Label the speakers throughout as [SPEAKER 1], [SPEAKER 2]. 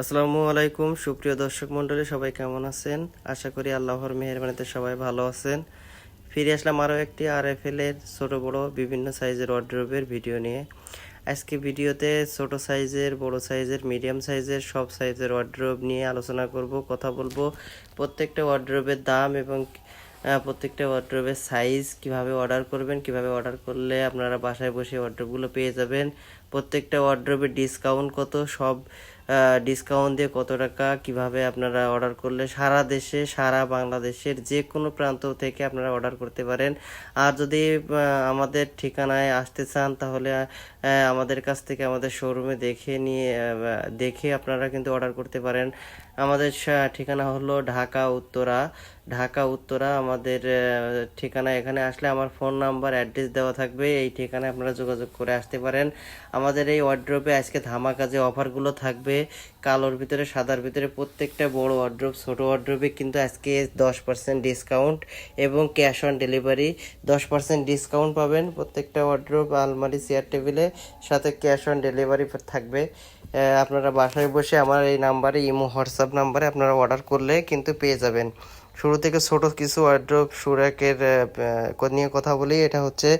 [SPEAKER 1] আসসালামু আলাইকুম, সুপ্রিয় দর্শক মণ্ডলী, সবাই কেমন আছেন? আশা করি আল্লাহর মেহরবানিতে সবাই ভালো আছেন। ফিরে আসলাম আরও একটি আর এফ এলের ছোটো বড়ো বিভিন্ন সাইজের ওয়ার্ড্রোবের ভিডিও নিয়ে। আজকে ভিডিওতে ছোট সাইজের, বড় সাইজের মিডিয়াম সাইজের সব সাইজের ওয়ার্ড্রোব নিয়ে আলোচনা করব, কথা বলব। প্রত্যেকটা ওয়ার্ড্রোবের দাম এবং প্রত্যেকটা ওয়ার্ড্রোবের সাইজ কীভাবে অর্ডার করবেন, কীভাবে অর্ডার করলে আপনারা বাসায় বসে ওয়ার্ড্রোবগুলো পেয়ে যাবেন। প্রত্যেকটা ওয়ার্ড্রোবের ডিসকাউন্ট কত, সব ডিসকাউন্ট দিয়ে কত টাকা, কীভাবে আপনারা অর্ডার করলে সারা দেশে, সারা বাংলাদেশের যে কোনো প্রান্ত থেকে আপনারা অর্ডার করতে পারেন। আর যদি আমাদের ঠিকানায় আসতে চান, তাহলে আমাদের কাছ থেকে আমাদের শোরুমে দেখে নিয়ে দেখে আপনারা কিন্তু অর্ডার করতে পারেন। আমাদের ঠিকানা হলো ঢাকা উত্তরা। ঢাকা উত্তরা আমাদের ঠিকানা এখানে আসলে আমার ফোন নাম্বার, অ্যাড্রেস দেওয়া থাকবে। এই ঠিকানায় আপনারা যোগাযোগ করে আসতে পারেন। আমাদের এই ওয়ার্ড্রোপে আজকে ধামাকা যে অফারগুলো থাকবে। কালোর ভিতরে, সাদার ভিতরে প্রত্যেকটা বড় ওয়ার্ড্রোপ ছোট ওয়ার্ড্রোপে কিন্তু আজকে দশ পার্সেন্ট ডিসকাউন্ট এবং ক্যাশ অন ডেলিভারি দশ পার্সেন্ট ডিসকাউন্ট পাবেন প্রত্যেকটা ওয়ার্ড্রোপ আলমারি চেয়ার টেবিলে সাথে ক্যাশ অন ডেলিভারি থাকবে। আপনারা বাসায় বসে আমার এই নাম্বারে ইমো, হোয়াটসঅ্যাপ নাম্বারে আপনারা অর্ডার করলে কিন্তু পেয়ে যাবেন। শুরু থেকে ছোট কিছু ওয়ার্ড্রোপ সুরাকের নিয়ে কথা বলি। এটা হচ্ছে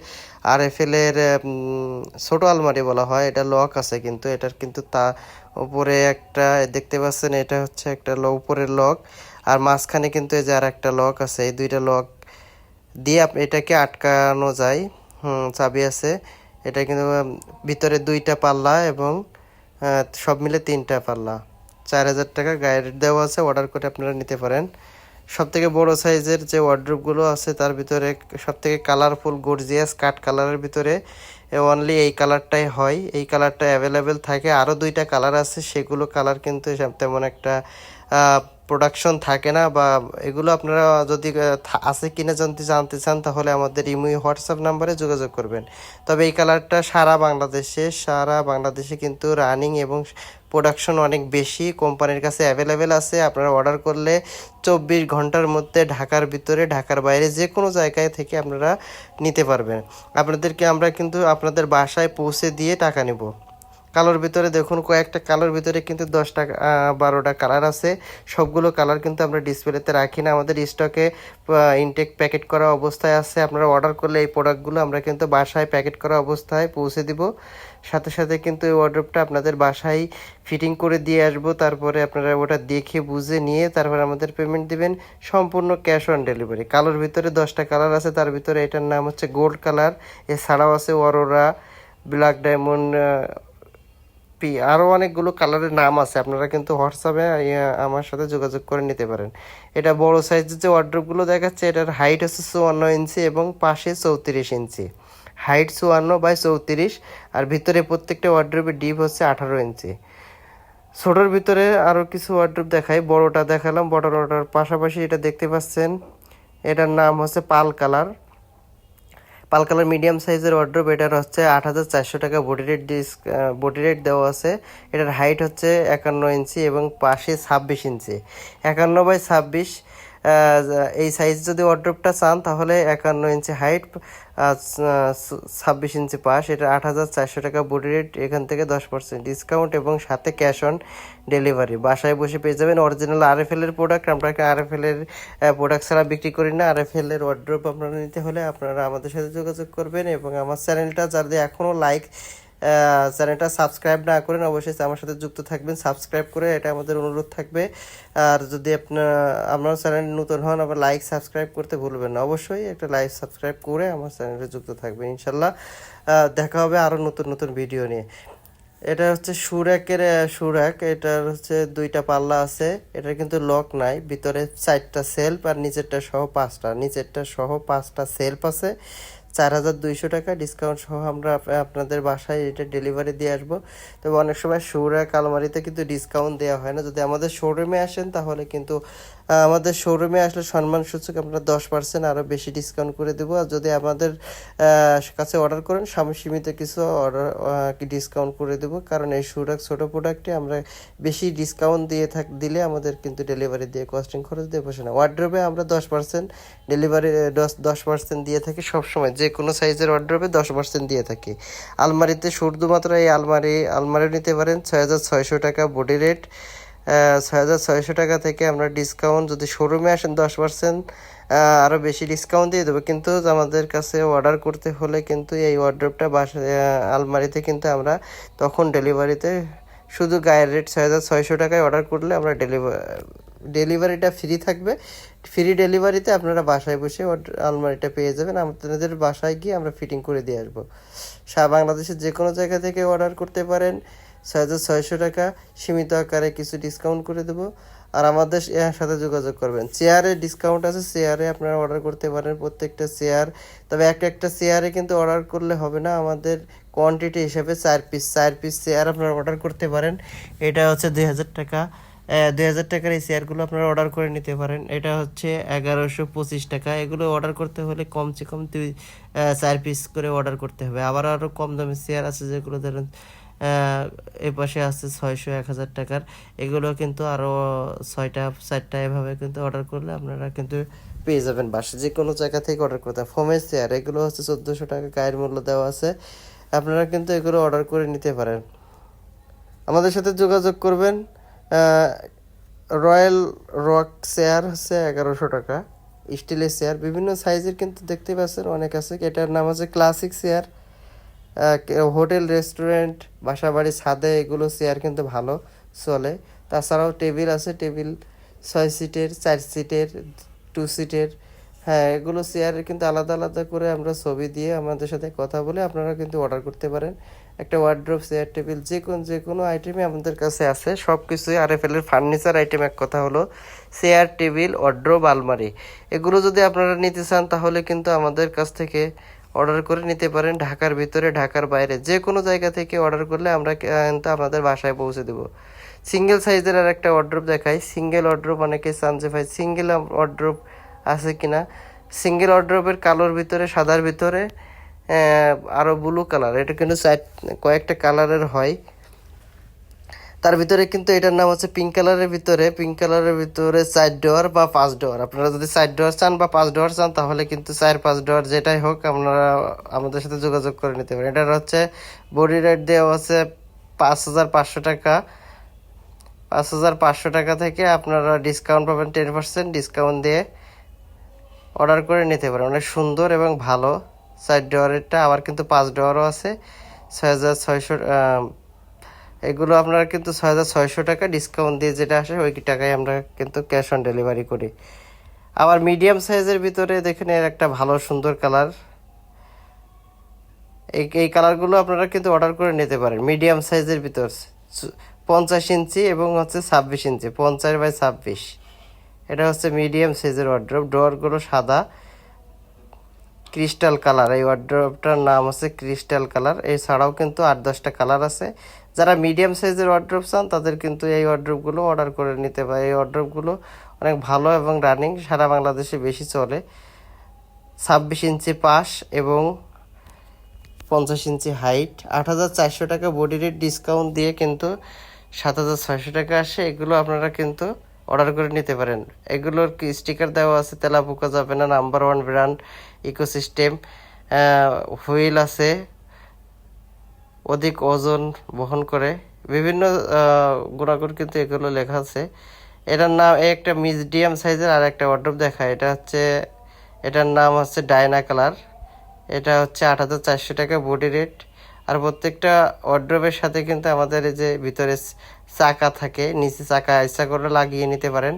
[SPEAKER 1] আর এফ এর ছোট আলমারি বলা হয়। এটা লক আছে কিন্তু। এটার কিন্তু তা উপরে একটা, দেখতে পাচ্ছেন, এটা হচ্ছে একটা উপরের লক আর মাঝখানে কিন্তু এই যে আর একটা লক আছে। এই দুইটা লক দিয়ে এটাকে আটকানো যায়। চাবি আছে। এটা কিন্তু ভিতরে দুইটা পাল্লা এবং সব মিলে তিনটা পাল্লা। চার হাজার টাকা গাইড দেওয়া আছে। অর্ডার করে আপনারা নিতে পারেন। সব থেকে বড় সাইজের যে ওয়ার্ড্রোপগুলো আছে, তার ভিতরে সব থেকে কালারফুল গর্জিয়াস কাট কালারের ভিতরে অনলি এই কালারটাই হয়। এই কালারটা অ্যাভেলেবেল থাকে। আরও দুইটা কালার আছে, সেগুলো কালার কিন্তু তেমন একটা প্রোডাকশন থাকে না বা এগুলো আপনারা যদি আছে কিনা জানতে জানতে চান, তাহলে আমাদের ইমুই হোয়াটসঅ্যাপ নাম্বারে যোগাযোগ করবেন। তবে এই কালারটা সারা বাংলাদেশে সারা বাংলাদেশে কিন্তু রানিং এবং প্রোডাকশন অনেক বেশি কোম্পানির কাছে অ্যাভেলেবেল আছে। আপনারা অর্ডার করলে চব্বিশ ঘণ্টার মধ্যে ঢাকার ভিতরে, ঢাকার বাইরে যে কোনো জায়গায় থেকে আপনারা নিতে পারবেন। আপনাদেরকে আমরা কিন্তু আপনাদের বাসায় পৌঁছে দিয়ে টাকা নেব। কালোর ভিতরে দেখুন, কয়েকটা কালোর ভিতরে কিন্তু দশটা বারোটা কালার আছে। সবগুলো কালার কিন্তু আমরা ডিসপ্লেতে রাখি না। আমাদের স্টকে ইনটেক প্যাকেট করা অবস্থায় আছে। আপনারা অর্ডার করলে এই প্রোডাক্টগুলো আমরা কিন্তু বাসায় প্যাকেট করা অবস্থায় পৌঁছে দিব। সাথে সাথে কিন্তু এই অর্ডারটা আপনাদের বাসায় ফিটিং করে দিয়ে আসব। তারপরে আপনারা ওটা দেখে, বুঝে নিয়ে তারপরে আমাদের পেমেন্ট দিবেন। সম্পূর্ণ ক্যাশ অন ডেলিভারি কালোর ভিতরে দশটা কালার আছে। তার ভিতরে এটার নাম হচ্ছে গোল্ড কালার। এছাড়াও আছে অরোরা ব্ল্যাক ডায়মন্ড পি আরও অনেকগুলো কালারের নাম আছে। আপনারা কিন্তু হোয়াটসঅ্যাপে আমার সাথে যোগাযোগ করে নিতে পারেন। এটা বড় সাইজের যে ওয়ার্ড্রোপগুলো দেখাচ্ছে, এটার হাইট হচ্ছে চুয়ান্ন ইঞ্চি এবং পাশে চৌত্রিশ ইঞ্চি। হাইট চুয়ান্ন বাই চৌত্রিশ, আর ভিতরে প্রত্যেকটা ওয়ার্ড্রোপের ডিপ হচ্ছে আঠারো ইঞ্চি। ছোটোর ভিতরে আরও কিছু ওয়ার্ড্রোপ দেখাই, বড়টা দেখালাম বড়টার পাশাপাশি এটা দেখতে পাচ্ছেন, এটার নাম হচ্ছে পাল কালার পাল কালার মিডিয়াম সাইজের ওয়ার্ড্রোপ এটার হচ্ছে আট হাজার চারশো টাকা body rate disc body rate দেওয়া আছে। এটার হাইট হচ্ছে একান্ন ইঞ্চি এবং পাশে ছাব্বিশ ইঞ্চি। একান্ন বাই ছাব্বিশ এই সাইজ যদি ওয়ার্ড্রোপটা চান, তাহলে একান্ন ইঞ্চি হাইট ছাব্বিশ ইঞ্চি পাশ, এটা আট হাজার চারশো টাকা বডি রেট এখান থেকে দশ পার্সেন্ট ডিসকাউন্ট এবং সাথে ক্যাশ অন ডেলিভারি বাসায় বসে পেয়ে যাবেন অরিজিনাল আর এফ এর প্রোডাক্ট আমরা আর এফ এর প্রোডাক্ট ছাড়া বিক্রি করি না। আর এফ এর ওয়ার্ড্রোপ আপনারা নিতে হলে আপনারা আমাদের সাথে যোগাযোগ করবেন এবং আমার চ্যানেলটা যাদের এখনও লাইক চ্যানেলটা সাবস্ক্রাইব না করেন, অবশ্যই আমার সাথে যুক্ত থাকবেন। সাবস্ক্রাইব করে এটা আমাদের অনুরোধ থাকবে। আর যদি আপনার আপনার চ্যানেল নতুন হন, আবার লাইক সাবস্ক্রাইব করতে ভুলবেন না। অবশ্যই একটা লাইক সাবস্ক্রাইব করে আমার চ্যানেলে যুক্ত থাকবেন, ইনশাল্লাহ। দেখা হবে আরও নতুন নতুন ভিডিও নিয়ে। এটা হচ্ছে সুরাকের সুরাক। এটার হচ্ছে দুইটা পাল্লা আছে। এটা কিন্তু লক নাই। ভিতরে চারটা সেলফ আর নিচেরটা সহ পাঁচটা। নিচেরটা সহ পাঁচটা সেলফ আছে। চার হাজার দুইশো টাকা ডিসকাউন্ট সহ আমরা আপনাদের বাসায় এটা ডেলিভারি দিয়ে আসব। তবে অনেক সময় শোরা কালমারিতে কিন্তু ডিসকাউন্ট দেওয়া হয় না। যদি আমাদের শোরুমে আসেন তাহলে কিন্তু আমাদের শোরুমে আসলে সম্মান সূচক আমরা দশ পার্সেন্ট আরও বেশি ডিসকাউন্ট করে দেবো। আর যদি আমাদের কাছে অর্ডার করেন, স্বামী সীমিত কিছু অর্ডার ডিসকাউন্ট করে দেবো। কারণ এই সুরাক, ছোটো প্রোডাক্টে আমরা বেশি ডিসকাউন্ট দিয়ে থাক, দিলে আমাদের কিন্তু ডেলিভারি দিয়ে কস্টিং খরচ দিয়ে বসে না। ওয়ার্ড্রোবে আমরা দশ পার্সেন্ট ডেলিভারি দশ দশ পার্সেন্ট দিয়ে থাকি সবসময়। যে কোনো সাইজের ওয়ার্ড্রোবে দশ পার্সেন্ট দিয়ে থাকি। আলমারিতে শুধুমাত্র এই আলমারি আলমারি নিতে পারেন ছয় হাজার ছয়শো টাকা বডি রেট ছয় হাজার ছয়শো টাকা থেকে আমরা ডিসকাউন্ট যদি শোরুমে আসেন দশ পার্সেন্ট আরও বেশি ডিসকাউন্ট দিয়ে দেবো। কিন্তু আমাদের কাছে অর্ডার করতে হলে কিন্তু এই ওয়ার্ড্রপটা বাসা আলমারিতে কিন্তু আমরা তখন ডেলিভারিতে শুধু গায়ের রেট ছয় হাজার ছয়শো টাকায় অর্ডার করলে আমরা ডেলিভারি ডেলিভারিটা ফ্রি থাকবে। ফ্রি ডেলিভারিতে আপনারা বাসায় বসে আলমারিটা পেয়ে যাবেন। আপনাদের বাসায় গিয়ে আমরা ফিটিং করে দিয়ে আসব। বাংলাদেশের যে কোনো জায়গা থেকে অর্ডার করতে পারেন। ছয় হাজার ছয়শো টাকা সীমিত আকারে কিছু ডিসকাউন্ট করে দেবো। আর আমাদের সাথে যোগাযোগ করবেন। চেয়ারে ডিসকাউন্ট আছে চেয়ারে আপনারা অর্ডার করতে পারেন প্রত্যেকটা চেয়ার তবে একটা একটা চেয়ারে কিন্তু অর্ডার করলে হবে না, আমাদের কোয়ান্টিটি হিসাবে চার পিস চার পিস চেয়ার আপনারা অর্ডার করতে পারেন। এটা হচ্ছে দুই হাজার টাকা। দুই হাজার টাকার এই চেয়ারগুলো আপনারা অর্ডার করে নিতে পারেন। এটা হচ্ছে এগারোশো পঁচিশ টাকা। এগুলো অর্ডার করতে হলে কমসে কম দুই চার পিস করে অর্ডার করতে হবে। আবার আরও কম দামি চেয়ার আছে যেগুলো ধরেন এ পাশে আছে ছয়শো এক হাজার টাকার। এগুলো কিন্তু আরও ছয়টা, চারটা এভাবে কিন্তু অর্ডার করলে আপনারা কিন্তু পেয়ে যাবেন। বাসে যে কোনো জায়গা থেকে অর্ডার করতে ফোমের চেয়ার এগুলো হচ্ছে চোদ্দোশো টাকা গায়ের মূল্য দেওয়া আছে। আপনারা কিন্তু এগুলো অর্ডার করে নিতে পারেন। আমাদের সাথে যোগাযোগ করবেন। রয়্যাল রক চেয়ার হচ্ছে এগারোশো টাকা। স্টিলের চেয়ার বিভিন্ন সাইজের কিন্তু দেখতে পাচ্ছেন, অনেক আছে। এটার নাম হচ্ছে ক্লাসিক চেয়ার হোটেল, রেস্টুরেন্ট বাসা বাড়ি ছাদে এগুলো চেয়ার কিন্তু ভালো চলে। তাছাড়াও টেবিল আছে, টেবিল ছয় সিটের, চার সিটের, টু সিটের। হ্যাঁ এগুলো চেয়ারের কিন্তু আলাদা আলাদা করে আমরা ছবি দিয়ে আমাদের সাথে কথা বলে আপনারা কিন্তু অর্ডার করতে পারেন। একটা ওয়ার্ড্রোপ চেয়ার টেবিল যে কোনো যে কোনো আইটেমই আমাদের কাছে আছে। সব কিছুই আর এফ এর ফার্নিচার আইটেম এক কথা হলো চেয়ার টেবিল ওয়ার্ড্রোব আলমারি। এগুলো যদি আপনারা নিতে চান তাহলে কিন্তু আমাদের কাছ থেকে অর্ডার করে নিতে পারেন ঢাকার ভিতরে, ঢাকার বাইরে। যে কোনো জায়গা থেকে অর্ডার করলে আমরা কিন্তু আপনাদের বাসায় পৌঁছে দেবো। সিঙ্গেল সাইজের আর একটা অর্ড্রপ দেখাই। সিঙ্গেল অর্ড্রপ অনেকে সানজে ভাই সিঙ্গেল অর্ড্রপ আছে কি না সিঙ্গেল অর্ড্রপের কালোর ভিতরে, সাদার ভিতরে আরও ব্লু কালার এটা কিন্তু কয়েকটা কালারের হয়। তার ভিতরে কিন্তু এটার নাম হচ্ছে পিঙ্ক কালারের ভিতরে পিঙ্ক কালারের ভিতরে চার ডোয়ার বা পাঁচ ডোয়ার আপনারা যদি চার ডোয়ার চান বা পাঁচ ডোয়ার চান, তাহলে কিন্তু চার, পাঁচ ডোয়ার যেটাই হোক, আপনারা আমাদের সাথে যোগাযোগ করে নিতে পারেন। এটার হচ্ছে বডি রেট দেওয়া হচ্ছে পাঁচ হাজার পাঁচশো টাকা। পাঁচ হাজার পাঁচশো টাকা থেকে আপনারা ডিসকাউন্ট পাবেন টেন পার্সেন্ট ডিসকাউন্ট দিয়ে অর্ডার করে নিতে পারেন। অনেক সুন্দর এবং ভালো। চার ডোয়ারেরটা আবার কিন্তু পাঁচ ডোয়ারও আছে। ছয় হাজার ছয়শো এগুলো আপনারা কিন্তু ছয় হাজার ছয়শো টাকা ডিসকাউন্ট দিয়ে যেটা আসে ওই টাকায় আমরা কিন্তু ক্যাশ অন ডেলিভারি করি। আবার মিডিয়াম সাইজের ভিতরে দেখেন এর একটা ভালো সুন্দর কালার এই এই কালারগুলো আপনারা কিন্তু অর্ডার করে নিতে পারেন মিডিয়াম সাইজের ভিতর। পঞ্চাশ ইঞ্চি এবং হচ্ছে ছাব্বিশ ইঞ্চি, পঞ্চাশ বাই ছাব্বিশ। এটা হচ্ছে মিডিয়াম সাইজের ওয়ার্ড্রপ ডোরগুলো সাদা। ক্রিস্টাল কালার এই ওয়ার্ড্রপটার নাম হচ্ছে ক্রিস্টাল কালার এছাড়াও কিন্তু আট দশটা কালার আছে। যারা মিডিয়াম সাইজের ওয়ার্ড্রপ চান, তাদের কিন্তু এই ওয়ার্ড্রপগুলো অর্ডার করে নিতে পারে। এই ওয়ার্ড্রপগুলো অনেক ভালো এবং রানিং সারা বাংলাদেশে বেশি চলে। ছাব্বিশ ইঞ্চি পাশ এবং পঞ্চাশ ইঞ্চি হাইট আট হাজার চারশো টাকা বডি রেট ডিসকাউন্ট দিয়ে কিন্তু সাত হাজার ছয়শো টাকা আসে। এগুলো আপনারা কিন্তু অর্ডার করে নিতে পারেন। এগুলোর কি স্টিকার দেওয়া আছে, তেলা পোকা যাবে না। Number one brand ecosystem wheel আছে। অধিক ওজন বহন করে। বিভিন্ন গুণাগুণ কিন্তু এগুলো লেখা আছে। এটার নাম একটা মিডিয়াম সাইজের আর একটা ওয়ার্ড্রপ দেখায়। এটা হচ্ছে, এটার নাম হচ্ছে ডায়না কালার। এটা হচ্ছে আট হাজার চারশো টাকা বডি রেট আর প্রত্যেকটা ওয়ার্ড্রপের সাথে কিন্তু আমাদের এই যে ভিতরে চাকা থাকে, নিচে চাকা ইচ্ছা করে লাগিয়ে নিতে পারেন।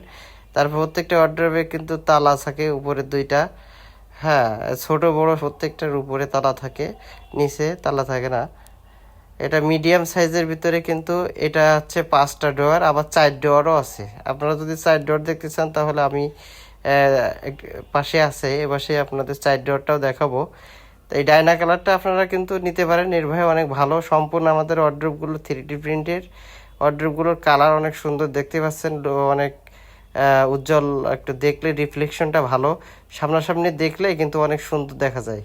[SPEAKER 1] তারপর প্রত্যেকটা ওয়ার্ড্রপে কিন্তু তালা থাকে উপরে দুইটা। হ্যাঁ ছোট বড় প্রত্যেকটার উপরে তালা থাকে, নিচে তালা থাকে না। এটা মিডিয়াম সাইজের ভিতরে কিন্তু এটা হচ্ছে পাঁচটা ডোয়ার আবার চার ডোয়ারও আছে। আপনারা যদি চার ডোয়ার দেখতে চান, তাহলে আমি পাশে আছে, এ পাশে আপনাদের চার ডোয়ারটাও দেখাবো। তো এই ডায়না কালারটা আপনারা কিন্তু নিতে পারেন। নির্ভয় অনেক ভালো, সম্পূর্ণ আমাদের অর্ডারগুলো থ্রি ডি প্রিন্টের অর্ডারগুলোর কালার অনেক সুন্দর দেখতে পাচ্ছেন অনেক উজ্জ্বল একটু দেখলে রিফ্লেকশনটা ভালো। সামনাসামনি দেখলে কিন্তু অনেক সুন্দর দেখা যায়।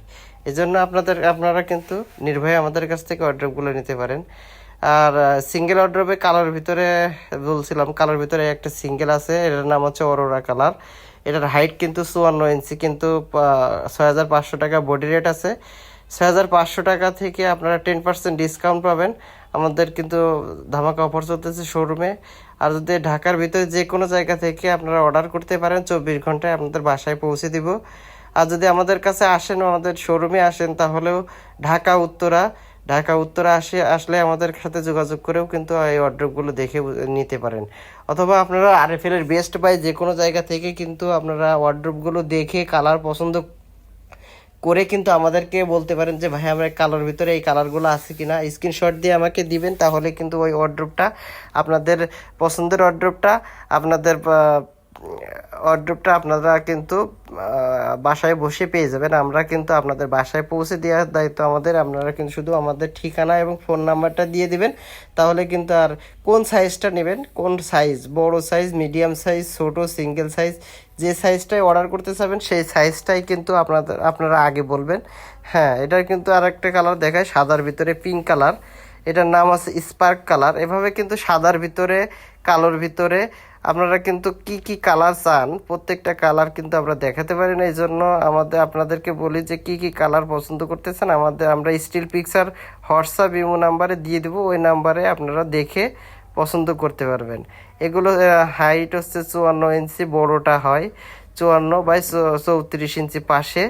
[SPEAKER 1] এজন্য আপনাদের, আপনারা কিন্তু নির্ভয়ে আমাদের কাছ থেকে অর্ডারগুলো নিতে পারেন। আর সিঙ্গেল অর্ডারে কালার ভিতরে বলছিলাম কালার ভিতরে একটা সিঙ্গেল আছে, এটার নাম হচ্ছে অরোরা কালার এটার হাইট কিন্তু চুয়ান্ন ইঞ্চি কিন্তু ছয় হাজার পাঁচশো টাকা বডি রেট আছে। ছয় হাজার পাঁচশো টাকা থেকে আপনারা টেন পার্সেন্ট ডিসকাউন্ট পাবেন। আমাদের কিন্তু ধামাকা অফার চলতেছে শোরুমে আর যদি ঢাকার ভিতরে যে কোনো জায়গা থেকে আপনারা অর্ডার করতে পারেন, চব্বিশ ঘন্টায় আপনাদের বাসায় পৌঁছে দিব। আর যদি আমাদের কাছে আসেন, আমাদের শোরুমে আসেন, তাহলেও ঢাকা, উত্তরা ঢাকা, উত্তরা আসে, আসলে আমাদের সাথে যোগাযোগ করেও কিন্তু এই অর্ডারগুলো দেখে নিতে পারেন। অথবা আপনারা আরএফএল এর বেস্ট বাই যে কোনো জায়গা থেকে কিন্তু আপনারা ওয়ার্ড্রোপগুলো দেখে কালার পছন্দ করে কিন্তু আমাদেরকে বলতে পারেন যে, ভাই, আমার কালার ভিতরে এই কালারগুলো আছে কিনা? স্ক্রিনশট দিয়ে আমাকে দিবেন, তাহলে কিন্তু ওই অর্ড্রপটা আপনাদের পছন্দের অর্ড্রপটা আপনাদের অর্ড্রপটা আপনারা কিন্তু বাসায় বসে পেয়ে যাবেন। আমরা কিন্তু আপনাদের বাসায় পৌঁছে দেওয়ার দায়িত্ব আমাদের। আপনারা কিন্তু শুধু আমাদের ঠিকানা এবং ফোন নাম্বারটা দিয়ে দিবেন। তাহলে কিন্তু আর কোন সাইজটা নেবেন? কোন সাইজ বড় সাইজ মিডিয়াম সাইজ ছোট সিঙ্গেল সাইজ যে সাইজটাই অর্ডার করতে চাবেন, সেই সাইজটাই কিন্তু আপনাদের, আপনারা আগে বলবেন। হ্যাঁ এটার কিন্তু আর একটা কালার দেখায় সাদার ভিতরে পিঙ্ক কালার এটার নাম আছে স্পার্ক কালার এভাবে কিন্তু সাদার ভিতরে, কালোর ভিতরে আপনারা কিন্তু কি কি কালার চান, প্রত্যেকটা কালার কিন্তু আমরা দেখাতে পারি না এই জন্য আমাদের, আপনাদেরকে বলি যে কি কি কালার পছন্দ করতেছেন, আমাদের, আমরা স্টিল পিকচার হোয়াটসঅ্যাপ ইমো নাম্বারে দিয়ে দেবো, ওই নাম্বারে আপনারা দেখে পছন্দ করতে পারবেন। এগুলো হাইট হচ্ছে চুয়ান্ন ইঞ্চি, বড়টা হয় চুয়ান্ন বাই চৌত্রিশ ইঞ্চি পাশে,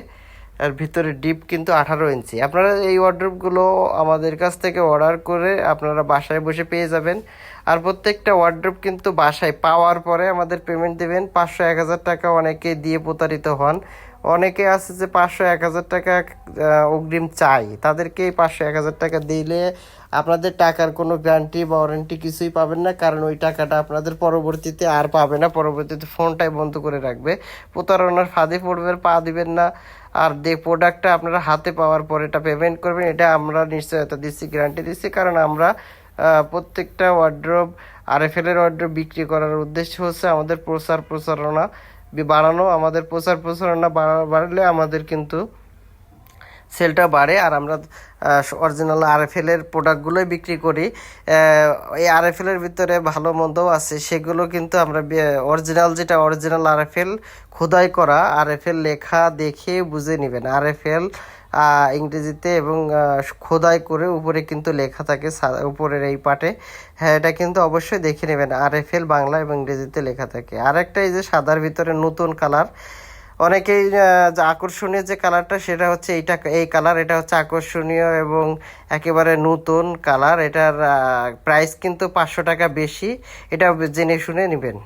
[SPEAKER 1] আর ভিতরে ডিপ কিন্তু আঠারো ইঞ্চি। আপনারা এই ওয়ার্ড্রোপগুলো আমাদের কাছ থেকে অর্ডার করে আপনারা বাসায় বসে পেয়ে যাবেন। আর প্রত্যেকটা ওয়ার্ড্রোপ কিন্তু বাসায় পাওয়ার পরে আমাদের পেমেন্ট দেবেন। পাঁচশো, এক হাজার টাকা অনেকে দিয়ে প্রতারিত হন। অনেকে আছে যে পাঁচশো, এক হাজার টাকা অগ্রিম চাই। তাদেরকে এই পাঁচশো, এক হাজার টাকা দিলে আপনাদের টাকার কোনো গ্যারান্টি বা ওয়ারেন্টি কিছুই পাবেন না, কারণ ওই টাকাটা আপনাদের পরবর্তীতে আর পাবে না। পরবর্তীতে ফোনটাই বন্ধ করে রাখবে। প্রতারণার ফাঁদে পড়বেন, পা দিবেন না। আর যে প্রোডাক্টটা আপনারা হাতে পাওয়ার পর এটা পেমেন্ট করবেন, এটা আমরা নিশ্চয়তা দিচ্ছি গ্যারান্টি দিচ্ছি। কারণ আমরা প্রত্যেকটা ওয়ার্ড্রপ আরএফএলের এর ওয়ার্ড্রোব বিক্রি করার উদ্দেশ্য হচ্ছে আমাদের প্রচার প্রচারণা। বাড়ানো আমাদের প্রচার প্রচারণা বাড়া- বাড়লে আমাদের কিন্তু সেলটা বাড়ে আর আমরা অরিজিনাল আরএফএল এর প্রোডাক্টগুলোই বিক্রি করি। এই আরএফএল এর ভিতরে ভালো মন্দও আছে, সেগুলো কিন্তু আমরা অরিজিনাল যেটা অরিজিনাল আরএফএল খোদাই করা আরএফএল লেখা দেখে বুঝে নেবেন। আরএফএল ইংরেজিতে এবং খোদাই করে উপরে কিন্তু লেখা থাকে উপরের এই পাটে। হ্যাঁ এটা কিন্তু অবশ্যই দেখে নেবেন। আরএফএল বাংলা এবং ইংরেজিতে লেখা থাকে। আর একটা এই যে সাদার ভিতরে নতুন কালার অনেকেই যে আকর্ষণীয় যে কালারটা, সেটা হচ্ছে এইটা, এই কালার, এটা হচ্ছে আকর্ষণীয় এবং একেবারে নতুন কালার। এটার প্রাইস কিন্তু পাঁচশো টাকা বেশি। এটা জেনে শুনে নেবেন।